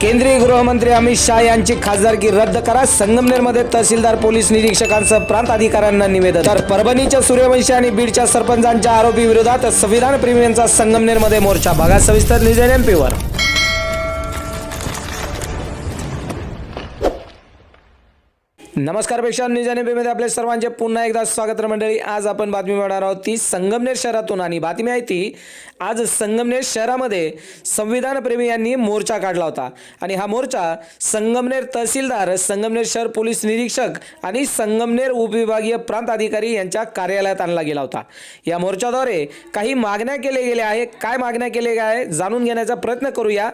केंद्रीय गृहमंत्री अमित शहा यांची खासदारकी रद्द करा. संगमनेरमध्ये तहसीलदार पोलीस निरीक्षकांसह प्रांत अधिकाऱ्यांना निवेदन. तर परभणीच्या सूर्यवंशी आणि बीडच्या सरपंचांच्या आरोपी विरोधात संविधान प्रेमींचा संगमनेरमध्ये मोर्चा. भागात सविस्तर निवेदन एमपीवर नमस्कारपेक्षा न्यूज आणि आपले सर्वांचे पुन्हा एकदा स्वागत मंडळी. आज आपण बातमी मिळणार आहोत ती संगमनेर शहरातून आणि बातमी आहे ती आज संगमनेर शहरामध्ये संविधान प्रेमी यांनी मोर्चा काढला होता. आणि हा मोर्चा संगमनेर तहसीलदार संगमनेर शहर पोलीस निरीक्षक आणि संगमनेर उपविभागीय प्रांत अधिकारी यांच्या कार्यालयात आणला गेला होता. या मोर्चाद्वारे काही मागण्या केल्या गेल्या आहेत. काय मागण्या केल्या गेल्या आहे जाणून घेण्याचा प्रयत्न करूया.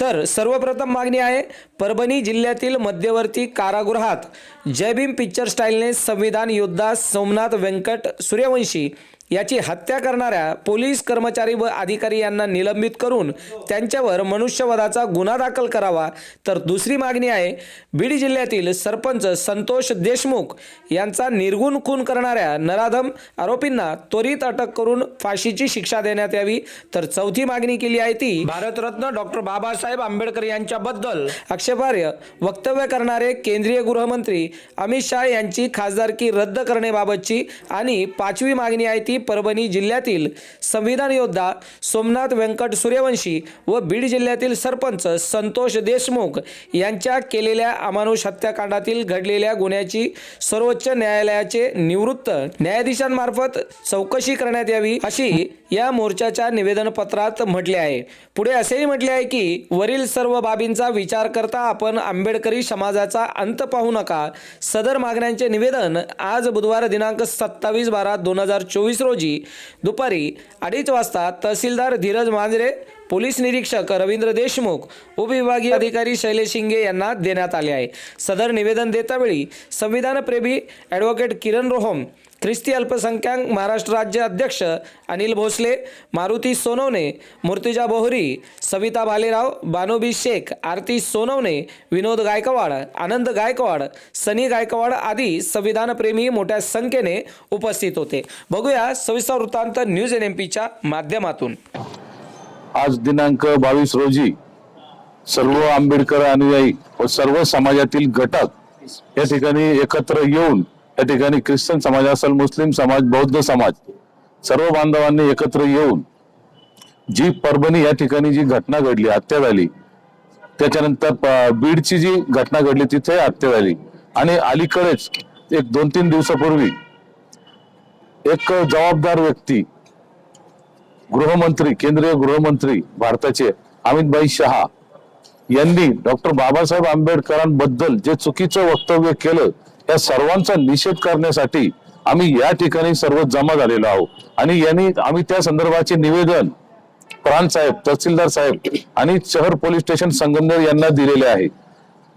तर सर्वप्रथम मागणी आहे परभणी जिल्ह्यातील मध्यवर्ती कारागृहात जय भीम पिक्चर स्टाईलने संविधान योद्धा सोमनाथ व्यंकट सूर्यवंशी याची हत्या करणाऱ्या पोलीस कर्मचारी व अधिकारी यांना निलंबित करून त्यांच्यावर मनुष्यवधाचा गुन्हा दाखल करावा. तर दुसरी मागणी आहे बीड जिल्ह्यातील सरपंच संतोष देशमुख यांचा निर्गुण खून करणाऱ्या नराधम आरोपींना त्वरित अटक करून फाशीची शिक्षा देण्यात यावी. तर चौथी मागणी केली आहे ती भारतरत्न डॉक्टर बाबासाहेब आंबेडकर यांच्याबद्दल. आक्षेपार्ह वक्तव्य करणारे केंद्रीय गृहमंत्री अमित शहा यांची खासदारकी रद्द करण्याबाबतची आणि पाचवी मागणी आहे ती परभणी जिल्ह्यातील संविधान योद्धा सोमनाथ व्यंकट सूर्यवंशी व बीड जिल्ह्यातील सरपंच संतोष देशमुख यांच्या केलेल्या अमानुष हत्याकांडातील घडलेल्या गुन्ह्याची सर्वोच्च न्यायालयाचे निवृत्त न्यायाधीशांमार्फत चौकशी करण्यात यावी अशी या मोर्चाच्या निवेदनपत्रात म्हटले आहे. पुढे असेही म्हटले आहे की वरील सर्व बाबींचा विचार करता आपण आंबेडकरी समाजाचा अंत पाहू नका. सदर मागण्यांचे निवेदन आज बुधवार दिनांक सत्तावीस बारा दोन हजार चोवीस रोजी दुपारी अडीच वाजता तहसीलदार धीरज मांजरे पोलीस निरीक्षक रवींद्र देशमुख उपविभागीय अधिकारी शैलेश शिंगे यांना देण्यात आले आहे. सदर निवेदन देतावेळी संविधानप्रेमी ॲडव्होकेट किरण रोहम ख्रिस्ती अल्पसंख्याक महाराष्ट्र राज्य अध्यक्ष अनिल भोसले मारुती सोनवणे मूर्तिजा बोहरी सविता भालेराव बानोबी शेख आरती सोनवणे विनोद गायकवाड आनंद गायकवाड सनी गायकवाड आदी संविधानप्रेमी मोठ्या संख्येने उपस्थित होते. बघूया सविस्तर वृत्तांत न्यूज एन एम पीच्या माध्यमातून. आज दिनांक बावीस रोजी सर्व आंबेडकर अनुयायी व सर्व समाजातील घटक या ठिकाणी एकत्र येऊन या ठिकाणी ख्रिश्चन समाज असेल मुस्लिम समाज बौद्ध समाज सर्व बांधवांनी एकत्र येऊन जी परभणी या ठिकाणी जी घटना घडली हत्या झाली त्याच्यानंतर बीडची जी घटना घडली तिथे हत्या झाली. आणि अलीकडेच एक दोन तीन दिवसापूर्वी एक जबाबदार व्यक्ती गृहमंत्री केंद्रीय गृहमंत्री भारताचे अमितभाई शहा यांनी डॉक्टर बाबासाहेब आंबेडकरांबद्दल जे चुकीचं वक्तव्य केलं त्या सर्वांचा निषेध करण्यासाठी आम्ही या ठिकाणी सर्व जमा झालेलो आहोत. आणि यांनी आम्ही त्या संदर्भाचे निवेदन प्राण साहेब तहसीलदार साहेब आणि शहर पोलीस स्टेशन संगमनेर यांना दिलेले आहे.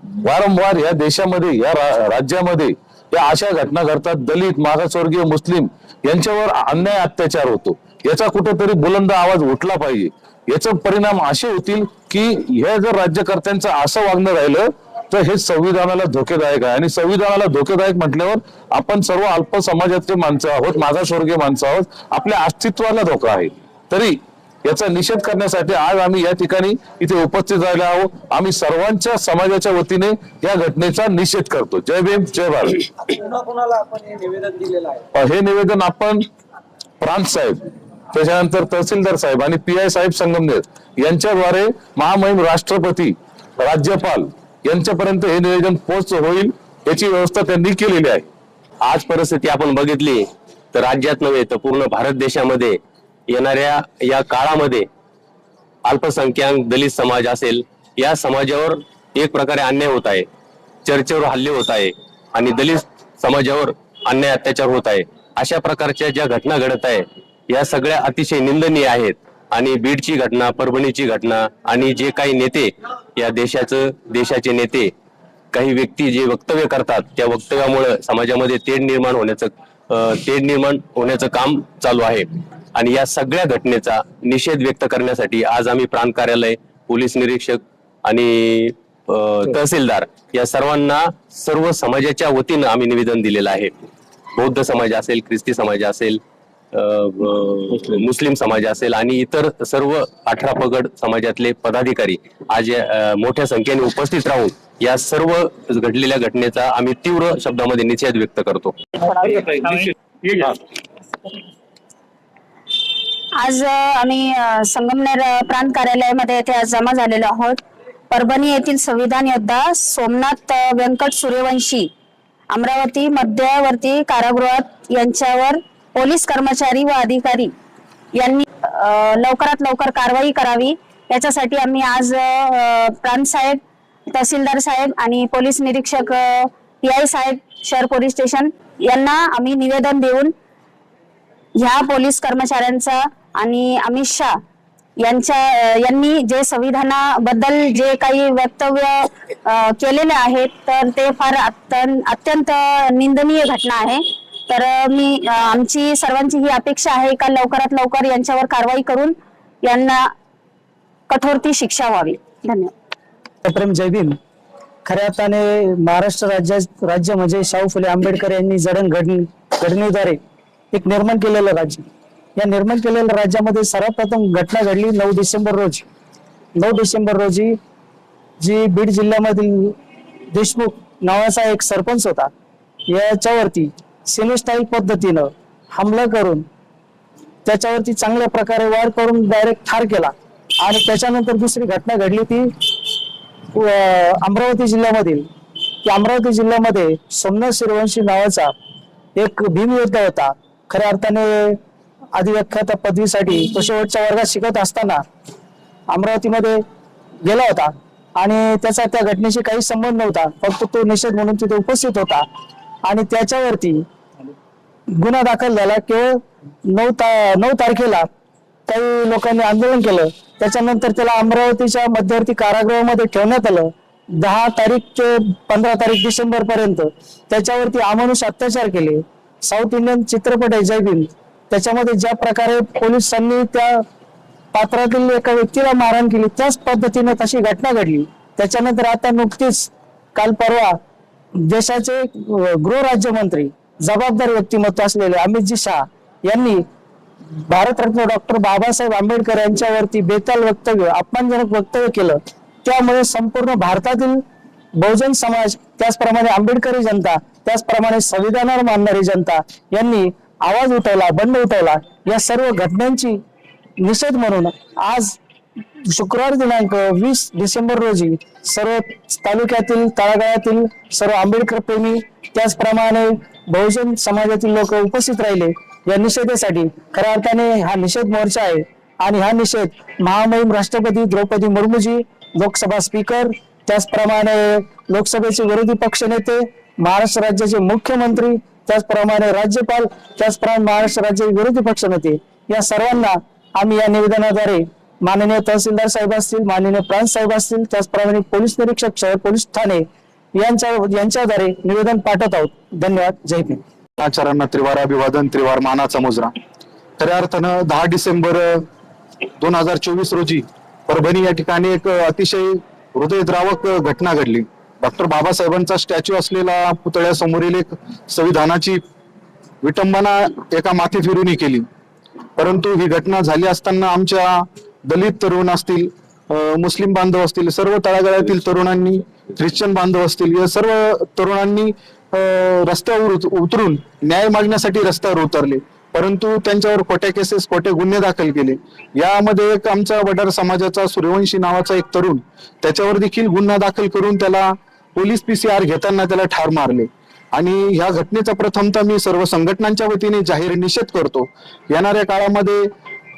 वारंवार या देशामध्ये या रा- राज्यामध्ये या अशा घटना घडतात. दलित मागासवर्गीय मुस्लिम यांच्यावर अन्याय अत्याचार होतो. याचा कुठेतरी बुलंद आवाज उठला पाहिजे. याचा परिणाम असे होतील की हे जर राज्यकर्त्यांचं असं वागणं राहिलं तर हे संविधानाला धोकेदायक आहे. आणि संविधानाला धोकेदायक म्हटल्यावर आपण सर्व अल्प समाजातले माणसं आहोत मागासवर्गीय माणसं आहोत आपल्या अस्तित्वाला धोका आहे. तरी याचा निषेध करण्यासाठी आज आम्ही या ठिकाणी इथे उपस्थित झाले आहोत. आम्ही सर्वांच्या समाजाच्या वतीने या घटनेचा निषेध करतो. जय भीम जय भारत. पुन्हा कुणाला आपण हे निवेदन दिलेलं आहे. अ, हे निवेदन आपण प्रांत साहेब त्याच्यानंतर तहसीलदार साहेब आणि पी आय साहेब संगमनेर यांच्याद्वारे महामहिम राष्ट्रपती राज्यपाल यांच्यापर्यंत हे निवेदन पोहोच होईल याची व्यवस्था त्यांनी केलेली आहे. आज परिस्थिती आपण बघितली तर राज्यात नव्हे तर पूर्ण भारत देशामध्ये येणाऱ्या या काळामध्ये अल्पसंख्याक दलित समाज असेल या समाजावर एक प्रकारे अन्याय होत आहे. चर्चेवर हल्ले होत आहे आणि दलित समाजावर अन्याय अत्याचार होत आहे. अशा प्रकारच्या ज्या घटना घडत आहे या सगळ्या अतिशय निंदनीय आहेत. आणि बीडची घटना परभणीची घटना आणि जे काही नेते या देशाचं देशाचे नेते काही व्यक्ती जे वक्तव्य करतात त्या वक्तव्यामुळे समाजामध्ये तेढ निर्माण होण्याचं तेढ निर्माण होण्याचं काम चालू आहे. आणि या सगळ्या घटनेचा निषेध व्यक्त करण्यासाठी आज आम्ही प्रांत कार्यालय पोलीस निरीक्षक आणि तहसीलदार या सर्वांना सर्व समाजाच्या वतीनं आम्ही निवेदन दिलेलं आहे. बौद्ध समाज असेल ख्रिस्ती समाज असेल मुस्लिम समाज असेल आणि इतर सर्व अठरा पगड समाजातले पदाधिकारी आज मोठ्या संख्येने उपस्थित राहून या सर्व घडलेल्या घटनेचा आम्ही तीव्र शब्दामध्ये निषेध व्यक्त करतो. आज आम्ही संगमनेर प्रांत कार्यालयामध्ये येथे आज जमा झालेलो आहोत. परभणी येथील संविधान योद्धा सोमनाथ व्यंकट सूर्यवंशी अमरावती मध्यवर्ती कारागृहात यांच्यावर पोलीस कर्मचारी व अधिकारी यांनी लवकरात लवकर कारवाई करावी. याच्यासाठी आम्ही आज प्रांत साहेब तहसीलदार साहेब आणि पोलीस निरीक्षक पी आय साहेब शहर पोलीस स्टेशन यांना आम्ही निवेदन देऊन ह्या पोलीस कर्मचाऱ्यांचा आणि अमित शहा यांच्या यांनी जे संविधानाबद्दल जे काही वक्तव्य केलेले आहेत तर ते फार अत्यंत अत्यंत निंदनीय घटना आहे. तर मी आमची सर्वांची ही अपेक्षा आहे का लवकरात लवकर यांच्यावर कारवाई करून यांना कठोर ती शिक्षा व्हावी. धन्यवाद. जय भीम. खऱ्या अर्थाने महाराष्ट्र राज्या राज्य म्हणजे शाहू फुले आंबेडकर यांनी जडण घडण घडणीद्वारे एक निर्माण केलेलं राज्य. या निर्माण केलेल्या राज्यामध्ये सर्वप्रथम घटना घडली नऊ डिसेंबर रोजी. नऊ डिसेंबर रोजी जी बीड जिल्ह्यामधील देशमुख नावाचा एक सरपंच होता. याच्यावरती सिनेस्टाईल पद्धतीनं हमला करून त्याच्यावरती चांगल्या प्रकारे वार करून डायरेक्ट ठार केला. आणि त्याच्यानंतर दुसरी घटना घडली ती अमरावती जिल्ह्यामधील की अमरावती जिल्ह्यामध्ये सोमनाथ सूर्यवंशी नावाचा एक भीमयोद्धा होता. खऱ्या अर्थाने अधिव्याख्याता पदवीसाठी तो शेवटच्या वर्गात शिकत असताना अमरावतीमध्ये गेला होता. आणि त्याचा त्या घटनेशी काही संबंध नव्हता. फक्त तो निषेध म्हणून तिथे उपस्थित होता. आणि त्याच्यावरती गुन्हा दाखल झाला. केवळ नऊ ता नऊ तारखेला काही लोकांनी आंदोलन केलं. त्याच्यानंतर त्याला अमरावतीच्या मध्यवर्ती कारागृहामध्ये ठेवण्यात आलं. दहा तारीख ते पंधरा तारीख डिसेंबर पर्यंत. त्याच्यावरती अमानुष अत्याचार केले. साऊथ इंडियन चित्रपट आहे जयभीम त्याच्यामध्ये ज्या प्रकारे पोलिसांनी त्या पात्रातील एका व्यक्तीला मारहाण केली त्याच पद्धतीने तशी घटना घडली. त्याच्यानंतर आता नुकतीच काल परवा देशाचे गृहराज्यमंत्री जबाबदार व्यक्तिमत्व असलेले अमितजी शहा यांनी भारतरत्न डॉक्टर बाबासाहेब आंबेडकर यांच्यावरती बेताल वक्तव्य अपमानजनक वक्तव्य केलं. त्यामुळे संपूर्ण भारतातील बहुजन समाज त्याचप्रमाणे आंबेडकरी जनता त्याचप्रमाणे संविधानावर मानणारी जनता यांनी आवाज उठवला बंड उठवला. या सर्व घटनांची निषेध म्हणून आज शुक्रवार दिनांक वीस डिसेंबर रोजी सर्व तालुक्यातील तळागाळातील सर्व आंबेडकर प्रेमी त्याचप्रमाणे बहुजन समाजातील लोक उपस्थित राहिले. या निषेधासाठी खऱ्या अर्थाने हा निषेध मोर्चा आहे आणि हा निषेध महामहिम राष्ट्रपती द्रौपदी मुर्मूजी लोकसभा स्पीकर त्याचप्रमाणे लोकसभेचे विरोधी पक्ष नेते महाराष्ट्र राज्याचे मुख्यमंत्री त्याचप्रमाणे राज्यपाल त्याचप्रमाणे महाराष्ट्र राज्याचे विरोधी पक्ष नेते. या सर्वांना आम्ही या निवेदनाद्वारे माननीय तहसीलदार साहेब असतील माननीय प्रांत साहेब असतील त्याचप्रमाणे पोलीस निरीक्षक शहर पोलीस ठाणे यांच्या यांच्याद्वारे निवेदन पाठवत आहोत. धन्यवाद. जय भीम आचारांना त्रिवार अभिवादन त्रिवार मानाचा मुजरा. खऱ्या अर्थानं दहा डिसेंबर दोन हजार चोवीस रोजी परभणी या ठिकाणी एक अतिशय हृदयद्रावक घटना घडली. डॉक्टर बाबासाहेबांचा स्टॅच्यू असलेला पुतळ्यासमोरील एक संविधानाची विटंबना एका माथे फिरूनही केली. परंतु ही घटना झाली असताना आमच्या दलित तरुण असतील मुस्लिम बांधव असतील सर्व तळागाळातील तरुणांनी ख्रिश्चन बांधव असतील या सर्व तरुणांनी रस्त्यावर उत- उतरून न्याय मागण्यासाठी रस्त्यावर उतरले. परंतु त्यांच्यावर खोट्या केसेस खोटे गुन्हे दाखल केले. यामध्ये एक आमच्या वडार समाजाचा सूर्यवंशी नावाचा एक तरुण त्याच्यावर देखील गुन्हा दाखल करून त्याला पोलीस पीसीआर घेताना त्याला ठार मारले. आणि ह्या घटनेचा प्रथमतः मी सर्व संघटनांच्या वतीने जाहीर निषेध करतो. येणाऱ्या काळामध्ये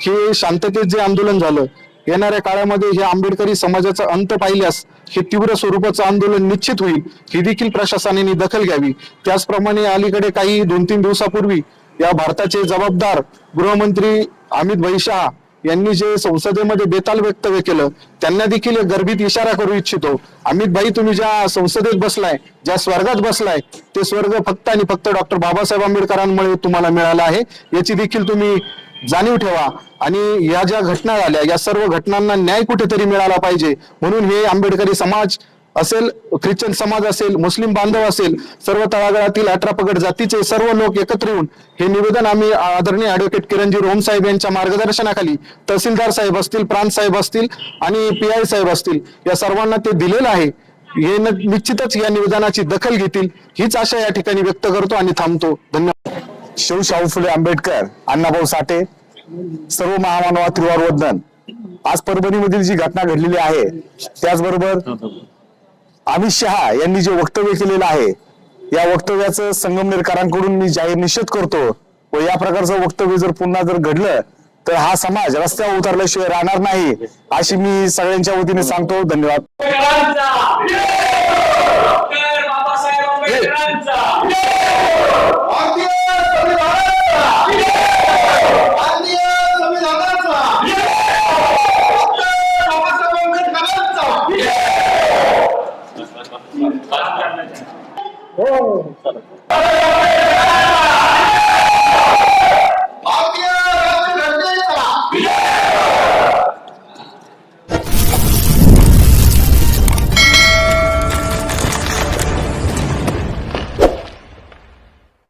हे शांततेत जे आंदोलन झालं येणाऱ्या काळामध्ये हे आंबेडकरी समाजाचा अंत पाहिल्यास हे तीव्र स्वरूपाचं आंदोलन निश्चित होईल ही देखील प्रशासनाने दखल घ्यावी. त्याचप्रमाणे अलीकडे काही दोन तीन दिवसापूर्वी या भारताचे जबाबदार गृहमंत्री अमित भाई शहा यांनी जे संसदेमध्ये बेताल वक्तव्य केलं त्यांना देखील एक गर्भित इशारा करू इच्छितो. अमित भाई तुम्ही ज्या संसदेत बसलाय ज्या स्वर्गात बसलाय ते स्वर्ग फक्त आणि फक्त डॉक्टर बाबासाहेब आंबेडकरांमुळे तुम्हाला मिळालं आहे. याची देखील तुम्ही जाणीव ठेवा आणि या ज्या घटना झाल्या या सर्व घटनांना न्याय कुठेतरी मिळाला पाहिजे. म्हणून हे आंबेडकरी समाज असेल ख्रिश्चन समाज असेल मुस्लिम बांधव असेल सर्व तळागाळातील अठरा पगड जातीचे सर्व लोक एकत्र येऊन हे निवेदन आम्ही आदरणीय ऍडव्होकेट किरणजी रोम साहेब यांच्या मार्गदर्शनाखाली तहसीलदार साहेब असतील प्रांत साहेब असतील आणि पी आय साहेब असतील या सर्वांना ते दिलेलं आहे. हे न- निश्चितच या निवेदनाची दखल घेतील. हीच आशा या ठिकाणी व्यक्त करतो आणि थांबतो. धन्यवाद. शिवशाहू फुले आंबेडकर अण्णाभाऊ साठे सर्व महामानवा त्रिवार वंदन. आज परभणीमधील जी घटना घडलेली आहे त्याचबरोबर अमित शहा यांनी जे वक्तव्य केलेलं आहे या वक्तव्याचं संगमनेरकरांकडून मी जाहीर निषेध करतो व या प्रकारचं वक्तव्य जर पुन्हा जर घडलं तर हा समाज रस्त्यावर उतरल्याशिवाय राहणार नाही अशी मी सगळ्यांच्या वतीने सांगतो. धन्यवाद. हो.